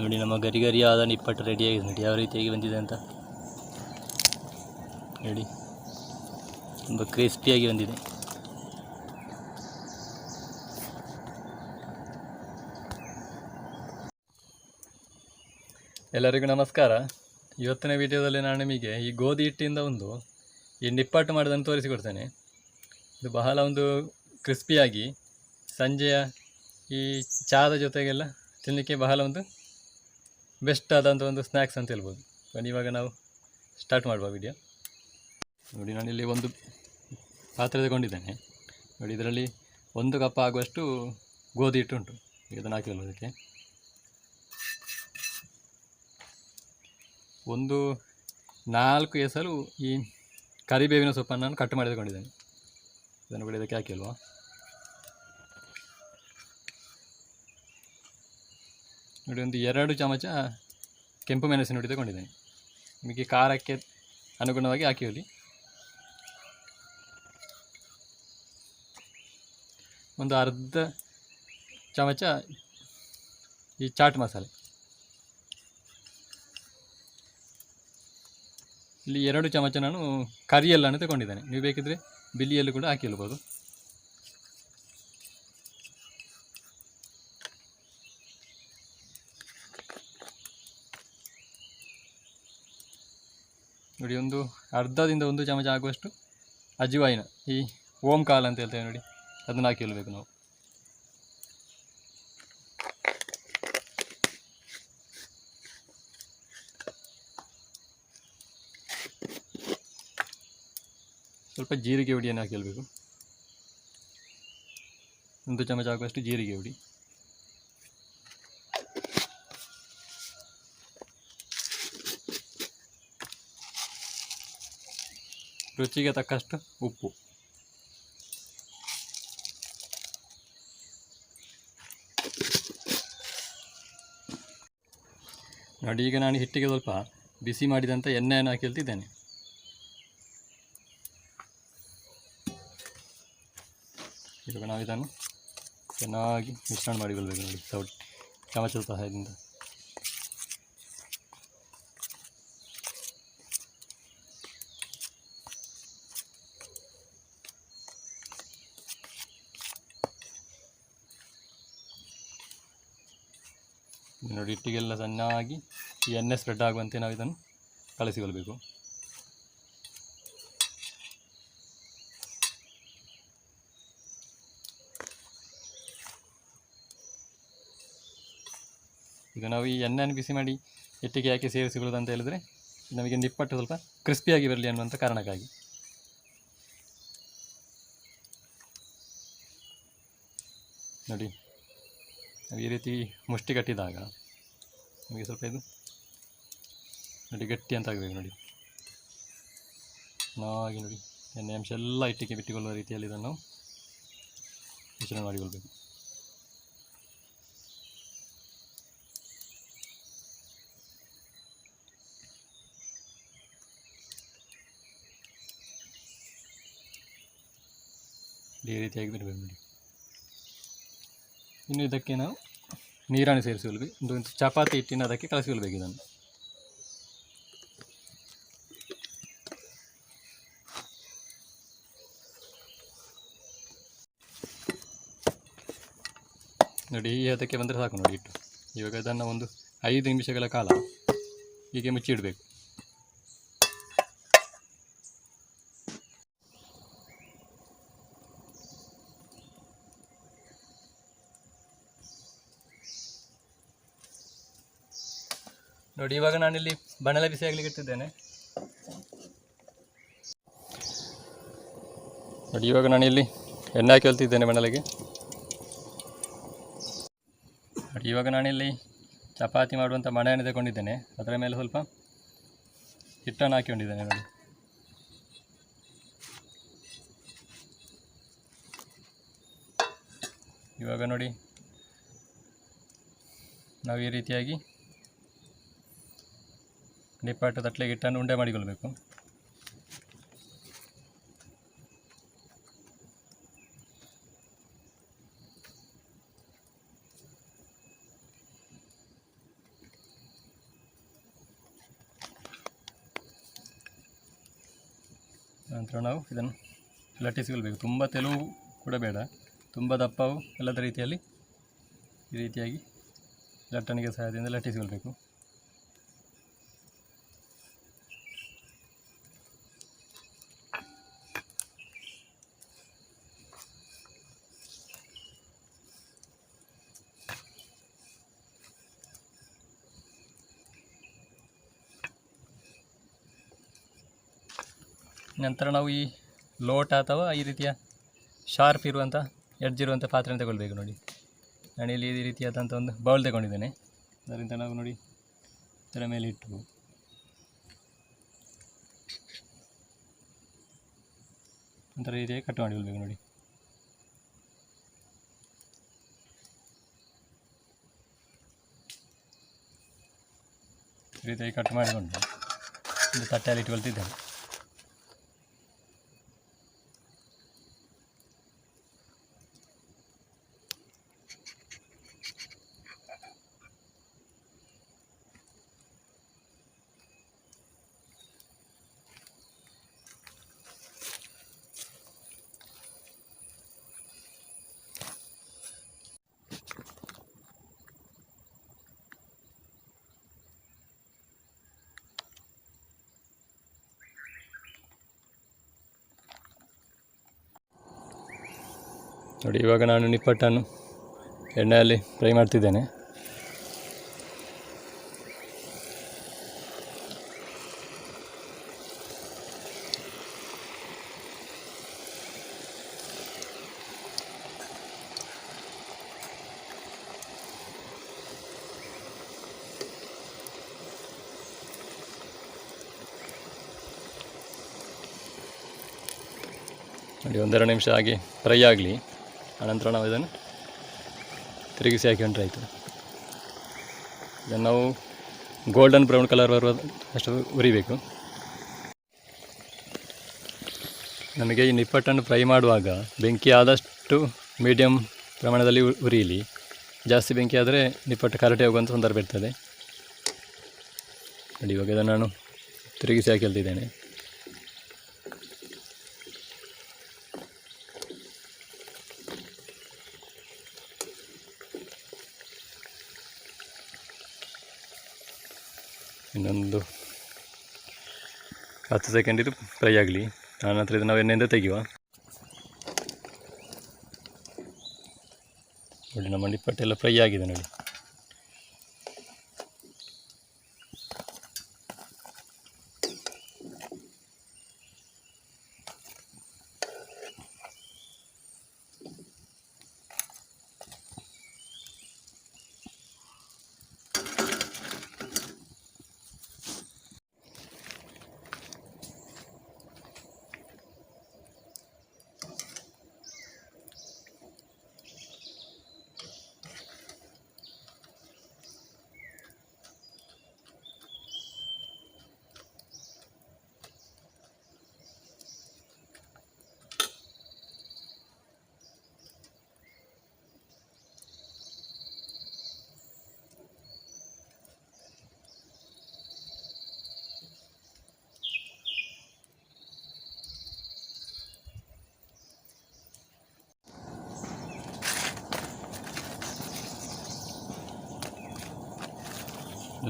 ನೋಡಿ, ನಮ್ಮ ಗರಿ ಗರಿಯಾದ ನಿಪ್ಪಟ್ಟು ರೆಡಿಯಾಗಿದೆ ನೋಡಿ, ಯಾವ ರೀತಿಯಾಗಿ ಬಂದಿದೆ ಅಂತ. ನೋಡಿ, ತುಂಬ ಕ್ರಿಸ್ಪಿಯಾಗಿ ಬಂದಿದೆ. ಎಲ್ಲರಿಗೂ ನಮಸ್ಕಾರ. ಇವತ್ತಿನ ವಿಡಿಯೋದಲ್ಲಿ ನಾನು ನಿಮಗೆ ಈ ಗೋಧಿ ಹಿಟ್ಟಿಂದ ಒಂದು ಈ ನಿಪ್ಪಟ್ಟು ಮಾಡೋದನ್ನು ತೋರಿಸಿಕೊಡ್ತೇನೆ. ಇದು ಬಹಳ ಒಂದು ಕ್ರಿಸ್ಪಿಯಾಗಿ ಸಂಜೆಯ ಈ ಚಹಾದ ಜೊತೆಗೆಲ್ಲ ತಿನ್ನಲಿಕ್ಕೆ ಬಹಳ ಒಂದು ಬೆಸ್ಟ್ ಆದಂಥ ಒಂದು ಸ್ನ್ಯಾಕ್ಸ್ ಅಂತ ಹೇಳ್ಬೋದು. ಬನ್ನಿ, ಇವಾಗ ನಾವು ಸ್ಟಾರ್ಟ್ ಮಾಡುವ ವಿಡಿಯೋ ನೋಡಿ ನಾನಿಲ್ಲಿ ಒಂದು ಪಾತ್ರೆ ತಗೊಂಡಿದ್ದೇನೆ. ನೋಡಿ, ಇದರಲ್ಲಿ ಒಂದು ಕಪ್ ಆಗುವಷ್ಟು ಗೋಧಿ ಹಿಟ್ಟು ಉಂಟು ಈಗ ಅದನ್ನು ಹಾಕಿಲ್ಲ ಅದಕ್ಕೆ? ಒಂದು ನಾಲ್ಕು ಎಸಲು ಈ ಕರಿಬೇವಿನ ಸೊಪ್ಪನ್ನು ನಾನು ಕಟ್ ಮಾಡಿ ತಗೊಂಡಿದ್ದೇನೆ. ಇದನ್ನು ಕೂಡ ಇದಕ್ಕೆ ಹಾಕಿಲ್ವಾ? ನೋಡಿ, ಒಂದು ಎರಡು ಚಮಚ ಕೆಂಪು ಮೆಣಸಿನ ಹುಡಿ ತಗೊಂಡಿದ್ದೇನೆ. ನಿಮಗೆ ಖಾರಕ್ಕೆ ಅನುಗುಣವಾಗಿ ಹಾಕಿ ಹೋಗಿ ಒಂದು ಅರ್ಧ ಚಮಚ ಈ ಚಾಟ್ ಮಸಾಲೆ. ಇಲ್ಲಿ ಎರಡು ಚಮಚ ನಾನು ಕರಿಯಲ್ಲನ್ನು ತಗೊಂಡಿದ್ದೇನೆ. ನೀವು ಬೇಕಿದ್ರೆ ಬಿಲ್ಲಿಯಲ್ಲೂ ಕೂಡ ಹಾಕಿಲ್ಬೋದು ನೋಡಿ, ಒಂದು ಅರ್ಧದಿಂದ ಒಂದು ಚಮಚ ಆಗುವಷ್ಟು ಅಜ್ವಾಯಿನ ಈ ಓಂ ಕಾಲ್ ಅಂತ ಹೇಳ್ತೇವೆ ನೋಡಿ, ಅದನ್ನು ಹಾಕಿಲ್ಬೇಕು ನಾವು. ಸ್ವಲ್ಪ ಜೀರಿಗೆ ಹುಡಿಯನ್ನು ಹಾಕಿಲ್ಬೇಕು ಒಂದು ಚಮಚ ಆಗುವಷ್ಟು ಜೀರಿಗೆ ಹುಡಿ. ರುಚಿಗೆ ತಕ್ಕಷ್ಟು ಉಪ್ಪು. ನೋಡಿ, ಈಗ ನಾನು ಹಿಟ್ಟಿಗೆ ಸ್ವಲ್ಪ ಬಿಸಿ ಮಾಡಿದಂಥ ಎಣ್ಣೆಯನ್ನು ಹಾಕಿ ಹೇಳ್ತಿದ್ದೇನೆ ಇವಾಗ ನಾವು ಇದನ್ನು ಚೆನ್ನಾಗಿ ಮಿಶ್ರಣ ಮಾಡಿಕೊಳ್ಬೇಕು ನೋಡಿ ಸೌಟ್ ಚಮಚದ ಸಹಾಯದಿಂದ. ನೋಡಿ ಹಿಟ್ಟಿಗೆಲ್ಲ ಚೆನ್ನಾಗಿ ಈ ಎಣ್ಣೆ ಸ್ಪ್ರೆಡ್ ಆಗುವಂತೆ ನಾವು ಇದನ್ನು ಕಳಿಸಿಕೊಳ್ಬೇಕು ಈಗ ನಾವು ಈ ಎಣ್ಣೆಯನ್ನು ಬಿಸಿ ಮಾಡಿ ಇಟ್ಟಿಗೆ ಯಾಕೆ ಸೇರಿಸಿಕೊಳ್ಳೋದು ಅಂತ ಹೇಳಿದ್ರೆ ನಮಗೆ ನಿಪ್ಪಟ್ಟು ಸ್ವಲ್ಪ ಕ್ರಿಸ್ಪಿಯಾಗಿ ಬರಲಿ ಅನ್ನುವಂಥ ಕಾರಣಕ್ಕಾಗಿ. ನೋಡಿ, ನಾವು ಈ ರೀತಿ ಮುಷ್ಟಿ ಕಟ್ಟಿದಾಗ ನಮಗೆ ಸ್ವಲ್ಪ ಇದು ನೋಡಿ ಗಟ್ಟಿ ಅಂತ ಆಗಬೇಕು ನೋಡಿ ಚೆನ್ನಾಗಿ ನೋಡಿ ಎಣ್ಣೆ ಅಂಶ ಎಲ್ಲ ಹಿಟ್ಟಿಗೆ ಬಿಟ್ಟುಕೊಳ್ಳುವ ರೀತಿಯಲ್ಲಿ ಇದನ್ನು ನಾವು ಮಿಶ್ರಣ ಮಾಡಿಕೊಳ್ಬೇಕು ಈ ರೀತಿಯಾಗಿ ಬಿಡಬೇಕು ನೋಡಿ ಇನ್ನು ಇದಕ್ಕೆ ನಾವು ನೀರನ್ನು ಸೇರಿಸಿಕೊಳ್ಬೇಕು ಒಂದು ಚಪಾತಿ ಹಿಟ್ಟಿನ ಅದಕ್ಕೆ ಕಲಸಿಕೊಳ್ಬೇಕು ಇದನ್ನು ನೋಡಿ, ಈ ಅದಕ್ಕೆ ಬಂದರೆ ಸಾಕು ನೋಡಿ ಇಟ್ಟು ಇವಾಗ ಅದನ್ನು ಒಂದು ಐದು ನಿಮಿಷಗಳ ಕಾಲ ಹೀಗೆ ಮುಚ್ಚಿಡಬೇಕು. ನೋಡಿ, ಇವಾಗ ನಾನಿಲ್ಲಿ ಬಣಲೆ ಬಿಸಿ ಆಗಲಿಕ್ಕೆ ಇಟ್ಟಿದ್ದೇನೆ. ನೋಡಿ, ಇವಾಗ ನಾನಿಲ್ಲಿ ಎಣ್ಣೆ ಹಾಕಿ ಹೇಳ್ತಿದ್ದೇನೆ ಬಣಲೆಗೆ. ನೋಡಿ, ಇವಾಗ ನಾನಿಲ್ಲಿ ಚಪಾತಿ ಮಾಡುವಂಥ ಮಣೆಯನ್ನು ತಗೊಂಡಿದ್ದೇನೆ. ಅದರ ಮೇಲೆ ಸ್ವಲ್ಪ ಹಿಟ್ಟನ್ನು ಹಾಕಿಕೊಂಡಿದ್ದೇನೆ ನೋಡಿ. ಇವಾಗ ನೋಡಿ, ನಾವು ಈ ರೀತಿಯಾಗಿ ನಿಪ್ಪಾಟು ತಟ್ಟಲೆಗೆ ಗಿಟ್ಟನ್ನು ಉಂಡೆ ಮಾಡಿಕೊಳ್ಬೇಕು. ನಂತರ ನಾವು ಇದನ್ನು ಲಟ್ಟಿಸಿಕೊಳ್ಬೇಕು. ತುಂಬ ತೆಲುವು ಕೂಡ ಬೇಡ. ತುಂಬ ದಪ್ಪವು ಎಲ್ಲದ ರೀತಿಯಲ್ಲಿ ಈ ರೀತಿಯಾಗಿ ಲಟ್ಟಣಿಗೆ ಸಹಾಯದಿಂದ ಲಟ್ಟಿಸಿಕೊಳ್ಬೇಕು. ನಂತರ ನಾವು ಈ ಲೋಟ ಅಥವಾ ಈ ರೀತಿಯ ಶಾರ್ಪ್ ಇರುವಂಥ ಎಡ್ಜ್ ಇರುವಂಥ ಪಾತ್ರೆ ತಗೊಳ್ಬೇಕು ನೋಡಿ. ನಾನು ಇಲ್ಲಿ ಈ ರೀತಿಯಾದಂಥ ಒಂದು ಬೌಲ್ ತಗೊಂಡಿದ್ದೇನೆ. ಅದರಿಂದ ನಾವು ನೋಡಿ ಇದರ ಮೇಲೆ ಇಟ್ಟು. ಒಂಥರ ರೀತಿಯಾಗಿ ಕಟ್ ಮಾಡಿಕೊಳ್ಬೇಕು ನೋಡಿ. ಈ ರೀತಿಯಾಗಿ ಕಟ್ ಮಾಡಿಕೊಂಡು ಒಂದು ತಟ್ಟೆಯಲ್ಲಿ ಇಟ್ಕೊಳ್ತಿದ್ದೇನೆ ನೋಡಿ ಇವಾಗ ನಾನು ನಿಪ್ಪಟ್ಟನ್ನು ಎಣ್ಣೆಯಲ್ಲಿ ಫ್ರೈ ಮಾಡ್ತಿದ್ದೇನೆ. ನೋಡಿ ಒಂದೆರಡು ನಿಮಿಷ ಆಗಿ ಫ್ರೈ ಆಗಲಿ. ಆನಂತರ ನಾವು ಇದನ್ನು ತಿರುಗಿಸಿ ಹಾಕೊಂಡ್ರೆ ಆಯಿತು. ಇದನ್ನು ನಾವು ಗೋಲ್ಡನ್ ಬ್ರೌನ್ ಕಲರ್ ಬರುವ ಅಷ್ಟು ಉರಿಬೇಕು. ನಮಗೆ ಈ ನಿಪ್ಪಟ್ಟನ್ನು ಫ್ರೈ ಮಾಡುವಾಗ ಬೆಂಕಿ ಆದಷ್ಟು ಮೀಡಿಯಮ್ ಪ್ರಮಾಣದಲ್ಲಿ ಉರಿಯಲಿ ಜಾಸ್ತಿ ಬೆಂಕಿ ಆದರೆ ನಿಪ್ಪಟ್ಟು ಕರಟೆ ಹೋಗುವಂಥ ಸಂದರ್ಭ ಇರ್ತದೆ. ನೋಡಿ, ಇವಾಗ ಇದನ್ನು ನಾನು ತಿರುಗಿಸಿ ಹಾಕಿಲ್ತಿದ್ದೇನೆ ಇನ್ನೊಂದು ಹತ್ತು ಸೆಕೆಂಡ್ ಇದು ಫ್ರೈ ಆಗಲಿ. ಆನಂತರ ಇದು ನಾವು ಎಣ್ಣೆಯಿಂದ ತೆಗೆಯುವ. ನೋಡಿ, ನಮ್ಮ ನಿಪ್ಪಟ್ಟೆಲ್ಲ ಫ್ರೈ ಆಗಿದೆ ನೋಡಿ.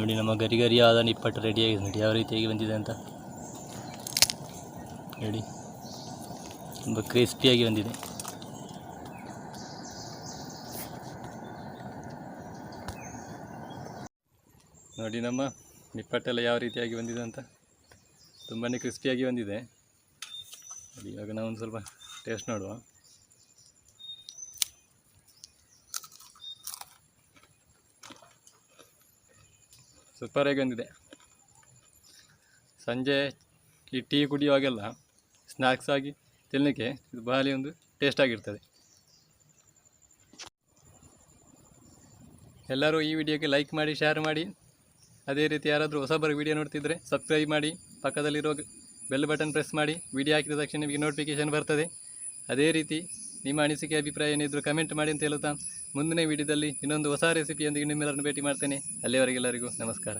ನೋಡಿ, ನಮ್ಮ ಗರಿ ಗರಿಯಾದ ನಿಪ್ಪಟ್ಟು ರೆಡಿಯಾಗಿದೆ ನೋಡಿ, ಯಾವ ರೀತಿಯಾಗಿ ಬಂದಿದೆ ಅಂತ. ನೋಡಿ, ತುಂಬ ಕ್ರಿಸ್ಪಿಯಾಗಿ ಬಂದಿದೆ. ನೋಡಿ, ನಮ್ಮ ನಿಪ್ಪಟ್ಟೆಲ್ಲ ಯಾವ ರೀತಿಯಾಗಿ ಬಂದಿದೆ ಅಂತ. ತುಂಬಾ ಕ್ರಿಸ್ಪಿಯಾಗಿ ಬಂದಿದೆ. ಇವಾಗ ನಾವೊಂದು ಸ್ವಲ್ಪ ಟೇಸ್ಟ್ ನೋಡುವ. ಸೂಪರಾಗಿ ಬಂದಿದೆ. ಸಂಜೆ ಈ ಟೀ ಕುಡಿಯುವಾಗೆಲ್ಲ ಸ್ನ್ಯಾಕ್ಸ್ ಆಗಿ ತಿನ್ನಲಿಕ್ಕೆ ಇದು ಬಹಳ ಒಂದು ಟೇಸ್ಟ್ ಆಗಿರ್ತದೆ. ಎಲ್ಲರೂ ಈ ವಿಡಿಯೋಗೆ ಲೈಕ್ ಮಾಡಿ ಶೇರ್ ಮಾಡಿ. ಅದೇ ರೀತಿ ಯಾರಾದರೂ ಹೊಸಬರ ವಿಡಿಯೋ ನೋಡ್ತಿದ್ರೆ ಸಬ್ಸ್ಕ್ರೈಬ್ ಮಾಡಿ. ಪಕ್ಕದಲ್ಲಿರೋ ಬೆಲ್ ಬಟನ್ ಪ್ರೆಸ್ ಮಾಡಿ. ವಿಡಿಯೋ ಹಾಕಿದ ತಕ್ಷಣ ನಿಮಗೆ ನೋಟಿಫಿಕೇಶನ್ ಬರ್ತದೆ. ಅದೇ ರೀತಿ ನಿಮ್ಮ ಅನಿಸಿಕೆ, ಅಭಿಪ್ರಾಯ ಏನಿದ್ರು ಕಮೆಂಟ್ ಮಾಡಿ ಅಂತ ಹೇಳುತ್ತಾ ಮುಂದಿನ ವಿಡಿಯೋದಲ್ಲಿ ಇನ್ನೊಂದು ಹೊಸ ರೆಸಿಪಿಯೊಂದಿಗೆ ನಿಮ್ಮೆಲ್ಲರನ್ನು ಭೇಟಿ ಮಾಡ್ತೇನೆ. ಅಲ್ಲಿಯವರೆಗೆಲ್ಲರಿಗೂ ನಮಸ್ಕಾರ.